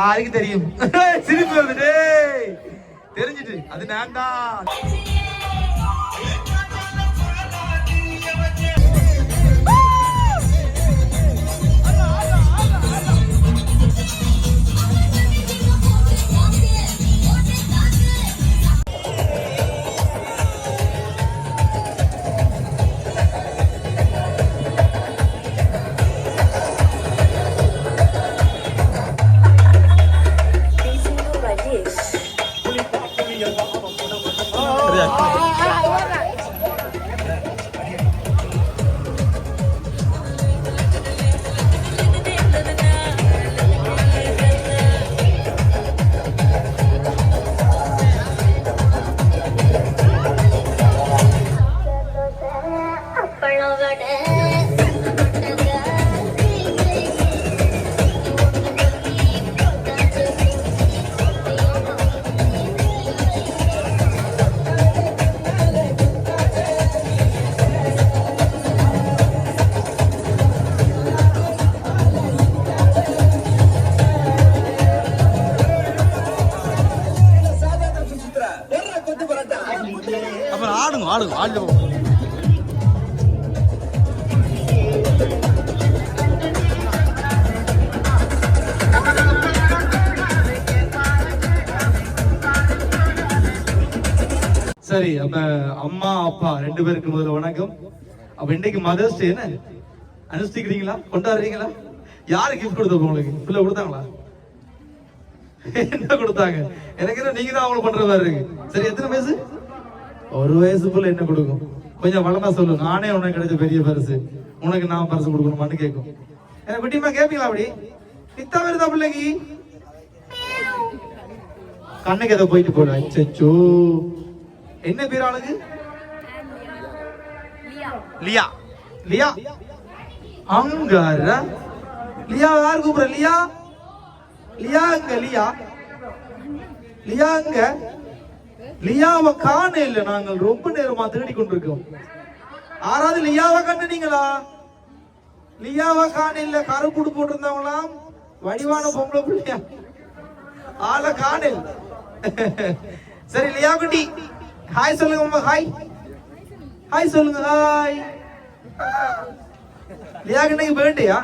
ஆருக்கு தெரியும். சிரிப்பு வந்துட்டு. தெரிஞ்சிட்டு. அது நான் தான் அப்புறம் ஆடுங்க சரி அப்ப அம்மா அப்பா ரெண்டு பேருக்கு முதல்ல வணக்கம். அப்ப இன்னைக்கு மதர்ஸ் டே என்ன? அனுஷ்டிக்கிறீங்களா? கொண்டாடுறீங்களா? யாரு கிஃப்ட் கொடுத்தப்ப உங்களுக்கு? பிள்ளை கொடுத்தாங்களா? என்ன கொடுத்தாங்க? எனக்கு என்ன நீங்க தான் அவங்களுக்கு பண்ற மாதிரி இருக்கு. சரி எத்தனை வயசு? ஒரு வயசுக்குள்ள என்ன கொடுக்கும்? கொஞ்சம் வளர்ந்தா சொல்லு. நானே உனக்கு கிடைச்ச பெரிய பரிசு. உனக்கு நான் பரிசு கொடுக்கணுமான்னு கேட்கும் எனக்கு குட்டிமா கேப்பீங்களா அப்படி? நித்தா வருதா பிள்ளைக்கு. கண்ணுக்கு எதை போயிட்டு போல அச்சோ என்ன பேர் ஆளுக்கு? லியா. லியா. அங்கார. லியா யார் கூப்பிடுற? லியா? லியா அங்க லியா. லியா அங்க. லியாவை காண இல்ல. நாங்கள் ரொம்ப நேரமா தேடி கொண்டிருக்கோம் ஆறாவது லியாவை கண்டுனீங்களா லியாவை காண இல்ல. கருப்புடு போட்டிருந்தவங்களாம். வடிவான பொம்பளை பிள்ளையா. ஆள காணல் சரி லியா குட்டி. ஹாய் சொல்லுங்க அம்மா ஹாய் ஹாய் சொல்லுங்க ஹாய் லியாக்கு இன்னைக்கு பர்த்டேயா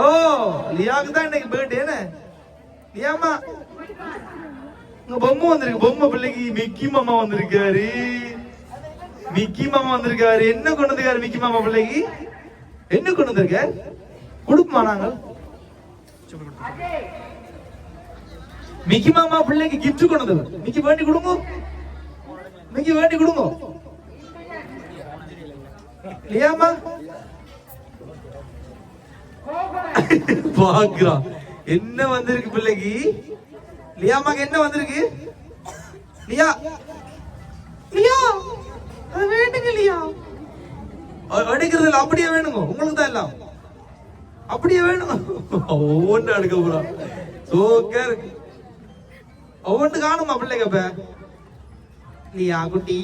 ஓ லியாக்கு தான் இன்னைக்கு பர்த்டே லியாமா பொம்மை வந்திருக்கு. பொம்மை பிள்ளைக்கு மிக்கி மாமா வந்திருக்காரு. மிக்கி மாமா வந்திருக்காரு. என்ன கொண்டு வந்திருக்காரு மிக்கி மாமா பிள்ளைக்கு? என்ன கொண்டு வந்திருக்காரு? கொடுப்போமா நாங்கள்? மிக்கி மாமா பிள்ளைக்கு gift கொண்டு வந்தவர் மிக்கி வேண்டி கொடுங்க. மிக்கி வேண்டி கொடுங்க. லியாமா பாக்குறா என்ன வந்திருக்கு பிள்ளைக்கு? லியாமாக்கு என்ன வந்திருக்கு? லியா. லியா அது வேண்டுங்க லியா. அ- எடுக்கிறது இல்ல அப்படியே வேணுங்க. உங்களுக்கு தான் எல்லாம். அப்படியே வேணும் ஒவ்வொன்று எடுக்க போறா. சோக்கர் ஒவ்வொன்று காணுமா பிள்ளைங்க இப்ப? லியா குட்டி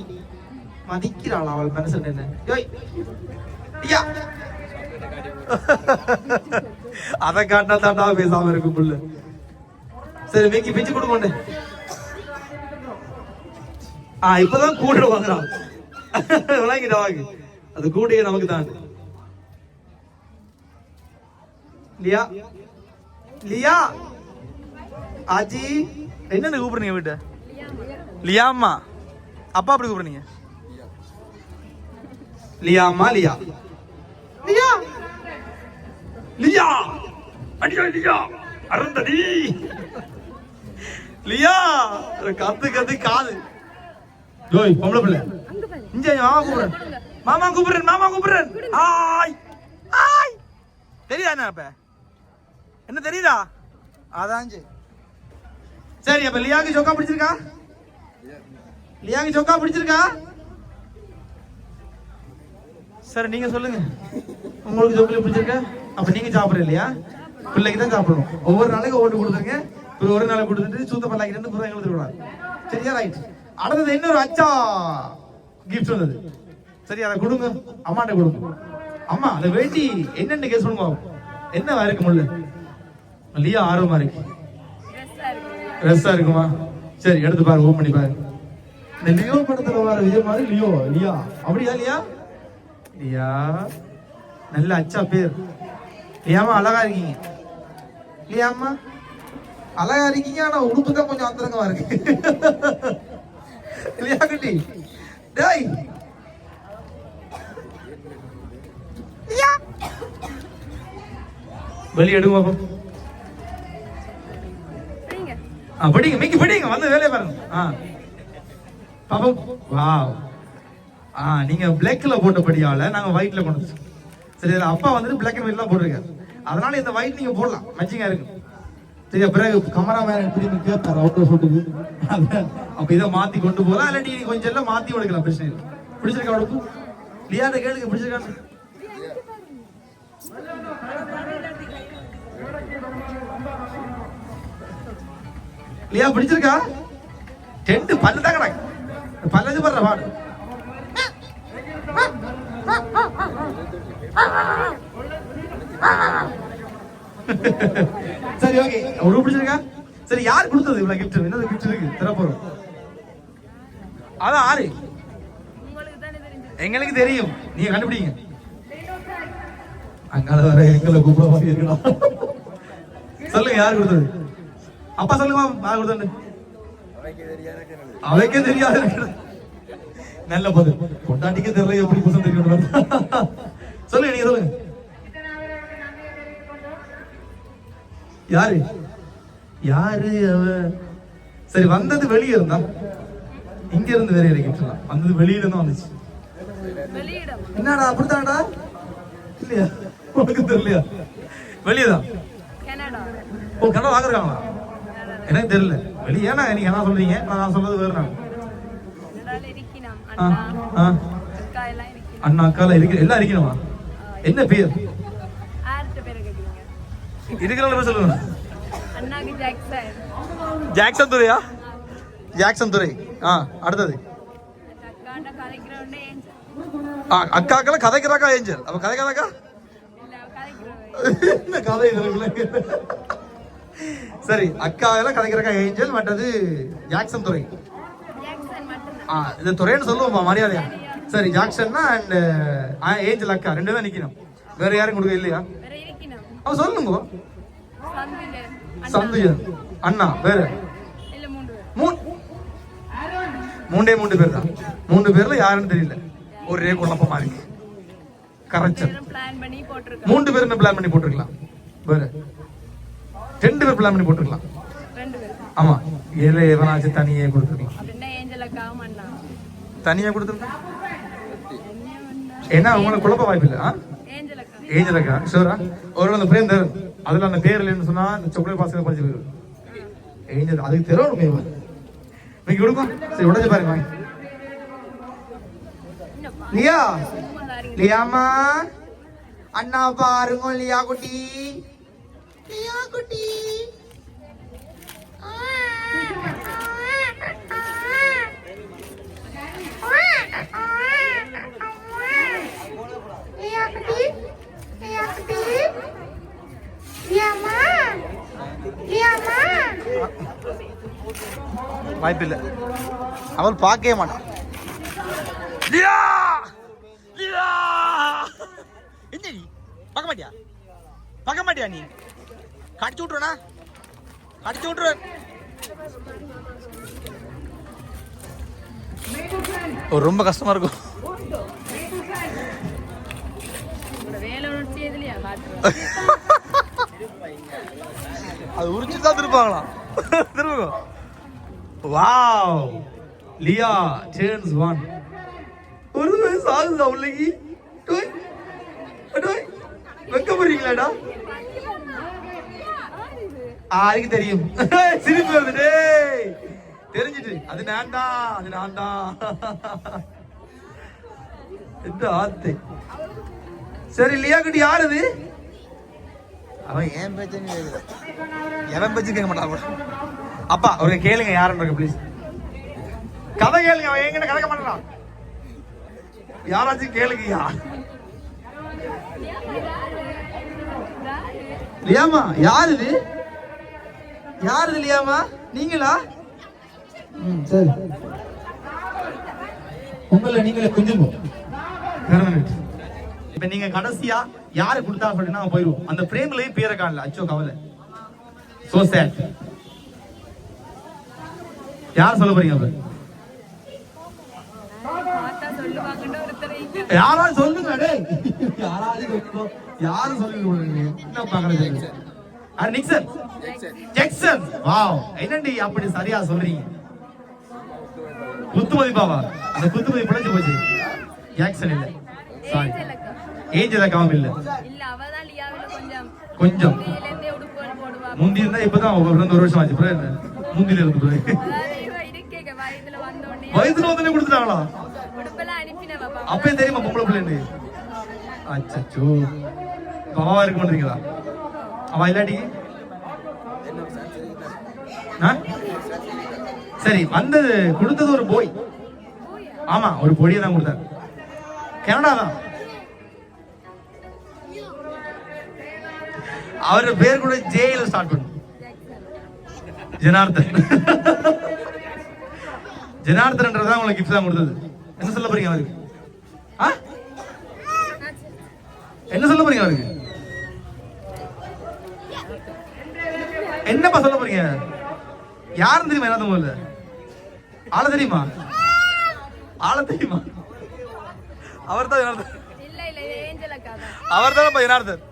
மதிக்கிறாள் அவள் மனசு என்ன? யோய் லியா. அதை காட்டினா தாண்டா பேசாம இருக்கும் புள்ள. சரி மேக்கி பிச்சு கொடுக்கொண்டு ஆ இப்பதான் கூட வாங்குறான் விளங்கிட்ட வாங்க அது கூடிய நமக்கு தான். லியா லியா. ஆஜி என்னன்னு கூப்பிடுறீங்க வீட்டை? லியாம்மா. அப்பா அப்படி கூப்பிடுறீங்க? லியாம்மா லியா. லியா! லியா! அடியா லியா! அருந்ததி! லியா கத்து கத்து காது. ஜோய் பொம்பளை பிள்ளை. இங்க மாமா கூப்பிடுறேன். மாமா கூப்பிடுறேன் மாமா கூப்பிடுறேன். ஹாய் ஹாய் தெரியுதா என்ன அப்ப? என்ன தெரியுதா? அதான் சரி. சரி அப்ப லியாக்கு சொக்கா பிடிச்சிருக்கா? லியாக்கு சொக்கா பிடிச்சிருக்கா? சரி நீங்க சொல்லுங்க. உங்களுக்கு சொக்கலி பிடிச்சிருக்கா? அப்ப நீங்க சாப்பிடுற இல்லையா பிள்ளைக்கு தான் சாப்பிடணும். ஒவ்வொரு நாளைக்கு ஒவ்வொன்று கொடுத்துருங்க ஒரு ஒரு நாளைக்கு கொடுத்துட்டு சூத்த பல்லாக்கி ரெண்டு புறம் எங்களுக்கு விடாது சரியா ரைட் அடுத்தது இன்னொரு அச்சா கிஃப்ட் வந்தது. சரி அதை கொடுங்க. அம்மாட்ட கொடுங்க. அம்மா அதை வேண்டி என்னென்ன கேஸ் பண்ணுங்க என்ன இருக்கு முள்ள? லியா ஆர்வமா இருக்கு. ரெஸ்டா இருக்குமா? சரி எடுத்து பாருங்க ஓ பண்ணி பாருங்க இந்த லியோ படத்துல வர விஜய் மாதிரி லியோ லியா. அப்படியா லியா? லியா. நல்ல அச்சா பேர். ஏமா அழகா இருக்கீங்க. லியாமா அழகா இருக்கீங்க ஆனா உடுப்பு தான் கொஞ்சம் அந்தரங்கமா இருக்கு. லியா குட்டி? டேய்! வெளிய எடுங்க பாப்போம் ஆ படிங்க மிக்கி படிங்க. வந்து வேலையை பாருங்க. ஆ. பாப்போம். வாவ். ஆ நீங்க பிளாக்ல போட்ட படியால நாங்க ஒயிட்ல கொண்டு. சரி அப்பா வந்துட்டு பிளாக் அண்ட் ஒயிட்லாம் போட்டிருக்காரு. அதனால இந்த ஒயிட் நீங்க போடலாம். மேட்சிங்கா இருக்கு சரியா? பிறகு கமராமேன் திரும்பி கேட்பாரு அவங்க சொல்லுது அப்ப இதை மாத்தி கொண்டு போகலாம் இல்லாட்டி நீ கொஞ்சம் எல்லாம் மாத்தி கொடுக்கலாம் பிரச்சனை இல்லை. பிடிச்சிருக்கா அவளுக்கு லியாட்ட கேளுங்க பிடிச்சிருக்கான்னு லியா பிடிச்சிருக்கா? டென்ட் பல்லு தான் கிடக்கு. பல்லது படுற பாடு. சரி ஓகே உங்களுக்கு பிடிச்சிருக்கா? சரி யார் கொடுத்தது இவ்வளவு கிஃப்ட் என்ன கிஃப்ட் இருக்கு? திறப்போம் அதான் ஆறு எங்களுக்கு தெரியும். நீங்க கண்டுபிடிங்க. அங்கால வர எங்களை கூப்பிட மாதிரி இருக்கலாம் சொல்லுங்க யார் கொடுத்தது? அப்பா சொல்லுங்க யார் கொடுத்தது? அவைக்கே தெரியாது நல்ல பதில் கொண்டாட்டிக்கே தெரியல எப்படி புசம் தெரியும் சொல்லுங்க நீங்க சொல்லுங்க. யாரு? யாரு அவ? சரி வந்தது வெளியே இருந்தா? இங்க இருந்து வேற இறக்கிட்டுலாம் வந்தது வெளியில இருந்து வந்துச்சு. என்னடா அப்படித்தான்டா? இல்லையா? உனக்கு தெரியலையா? வெளியேதான் ஓ கனடா வாங்குறாங்களா எனக்கு தெரியல. வெளியே ஏன்னா நீங்க என்ன சொல்றீங்க? நான் சொல்றது வேற நான். அண்ணா அக்கால இருக்கு எல்லாம் இருக்கணுமா என்ன பேர்? இருக்கிறவங்க பேர் சொல்லுங்க? ஜாக்சன் துரையா ஜாக்சன் துரை ஆ அடுத்தது. ஆ அக்காக்கள கதைக்கிறாக்கா ஏஞ்சல்? அப்ப கதைக்கிறாக்கா என்ன கதை சரி அக்கா எல்லாம் கதைக்கிறக்கா ஏஞ்சல் மற்றது ஜாக்சன் துரை ஆ இந்த துறைன்னு சொல்லுவோம்ப்பா மரியாதையா. சரி ஜாக்சன்னா அண்ட் ஏஞ்சல் அக்கா ரெண்டு தான் நிக்கணும். வேற யாரும் கொடுக்க இல்லையா? அவ சொல்லுங்க சந்தியன். அண்ணா வேற? மூண்டே மூன்று பேர் தான். மூணு பேர்ல யாருன்னு தெரியல. ஒரே குழப்பமா இருக்கு. கரைச்சல். மூன்று பேருமே பிளான் பண்ணி போட்டுருக்கலாம். வேற? ரெண்டு பேர் பிளான் பண்ணி போட்டுருக்கலாம். ஆமா. ஏழை எவனாச்சும் தனியே கொடுத்துருக்கலாம். தனியா கொடுத்துருக்கலாம்? ஏன்னா உங்களுக்கு குழப்ப வாய்ப்பு இல்லை ஏஜ் இருக்கா ஷூரா ஒரு அந்த பிரேம் தரும் அதுல அந்த பேர் இல்லைன்னு சொன்னா இந்த சாக்லேட் பாசத்தை படிச்சு போயிடும் ஏஞ்சல் அதுக்கு தெரியணுமே இவன். நீங்க கொடுக்கும் சரி உடஞ்சு பாருங்க லியா? லியாமா அண்ணா பாருங்க லியா குட்டி. லியா குட்டி. வாய்ப்பில்லை. அவள் பார்க்கவே மாட்டான் லியா! லியா! என்ன நீ பார்க்க மாட்டியா? பார்க்க மாட்டியா நீ? கடிச்சு விட்ருவனா கடிச்சு ஒரு ரொம்ப கஷ்டமா இருக்கும். வேலை அது உரிச்சு தான் திருப்பாங்களாம். திரும்ப வாவ். லியா சேன்ஸ் ஒன் ஒரு வயசு ஆகுதா உள்ளகி டோய் டோய் வெக்க போறீங்களாடா? ஆருக்கு தெரியும். சிரிப்பு வருது டேய். தெரிஞ்சிட்டு அது நான் தான் அது நான் தான் எந்த ஆத்தை? சரி லியா கிட்ட யார் அது? அவன் ஏன் பேச்சு எவன் பேச்சு கேட்க மாட்டான் கூட அப்பா அவருக்கு கேளுங்க யாருன்னு ப்ளீஸ் கதை கேளுங்க அவன் எங்கிட்ட கதைக்க மாட்டான் யாராச்சும் கேளுங்கய்யா. லியாமா யார் இது? யார் இது லியாமா? நீங்களா? ம் சரி. உங்களை நீங்களே கொஞ்சம் இப்ப நீங்க கடைசியா யாரு கொடுத்தா அப்படின்னா போயிருவோம். அந்த பிரேம்லயும் பேரை காணல. அச்சோ கவலை. சோ சேட் யார் சொல்ல போறீங்க அப்ப? யாராவது சொல்லுங்க யாராவது யாரும் சொல்லுங்க என்ன பாக்குறது அர் நிக்சன் ஜெக்சன் வாவ் என்னடி அப்படி சரியா சொல்றீங்க? குத்துமதி பாவா அந்த குத்துமதி பிழைச்சு போச்சு. ஜாக்சன் இல்ல. சாரி அக்கா. ஏஞ்சல் அக்காவும் இல்ல கொஞ்சம் முந்தி இருந்தா இப்பதான் ஒரு வருஷம் ஆச்சு. அப்புறம் என்ன? முந்தில இருந்து வயதுல வந்து கொடுத்துட்டாங்களா? உடுப்பெல்லாம் அனுப்பினவ பாப்பா. அப்பயே தெரியுமா பொம்பளை பிள்ளைன்னு? அச்சோ அவாவா இருக்க மாட்டீங்களா அவ இல்லாட்டி? சரி வந்தது கொடுத்தது ஒரு போய். ஆமா ஒரு பொடியை தான் கொடுத்தாரு கனடா தான் அவர் பேர் கூட ஜேல ஸ்டார்ட் பண்ணும் ஜனார்தன் ஜனார்தன்ன்றதான் உங்களுக்கு கிஃப்ட் தான் கொடுத்தது. என்ன சொல்ல போறீங்க அவருக்கு? என்ன சொல்ல போறீங்க அவருக்கு? என்னப்பா சொல்ல போறீங்க? யாருன்னு தெரியுமா என்ன முதல்ல? ஆள தெரியுமா? ஆள தெரியுமா? அவர் தான் தான் அவர் தானே ஜனார்தன்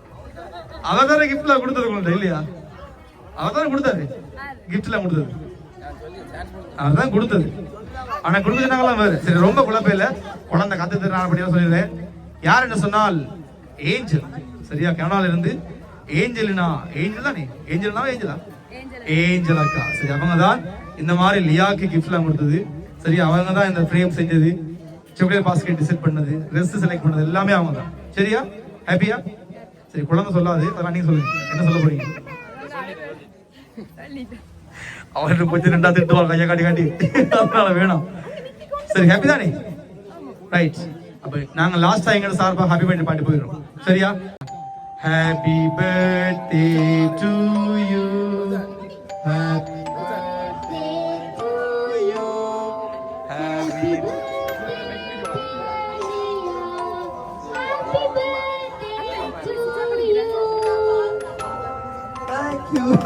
அவர் தானே கிஃப்ட்ல கொடுத்தது உங்கள்ட்ட இல்லையா? அவர் தானே கொடுத்தாரு? கிஃப்ட்ல கொடுத்தது. அவர் தான் கொடுத்தது. ஆனா கொடுத்துட்டாங்களாம் வேறு. சரி ரொம்ப குழப்பம் இல்ல. குழந்தை கத்து திருநாள் அப்படியே சொல்லிடுறேன். யார் என்ன சொன்னால் ஏஞ்சல். சரியா? கனடால இருந்து ஏஞ்சலினா ஏஞ்சல் தானே? ஏஞ்சல்னா ஏஞ்சலா? ஏஞ்சல் அக்கா. சரி அவங்க தான் இந்த மாதிரி லியாக்கு கிஃப்ட்லாம் கொடுத்தது. சரி அவங்க தான் இந்த ஃப்ரேம் செஞ்சது. சாக்லேட் பாஸ்கெட் டிசைட் பண்ணது. ட்ரெஸ் செலக்ட் பண்ணது. எல்லாமே அவங்க தான். சரியா? ஹாப்பியா சரி குழந்தை சொல்லாது அதெல்லாம் நீங்க சொல்லுங்க. என்ன சொல்ல போறீங்க? சொல்லிட்டேன் அவர்கிட்ட கொஞ்சம் ரெண்டா திட்டுவாள் கையை காட்டி காட்டி. அதனால வேணும். சரி ஹாப்பி தானே? ரைட் அப்ப நாங்க லாஸ்டா எங்க சார்பா ஹாப்பி பர்த்டே பாட்டு போயிடுறோம். சரியா? Happy birthday to you happy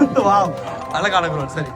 wow. அழகான குரல் சரி.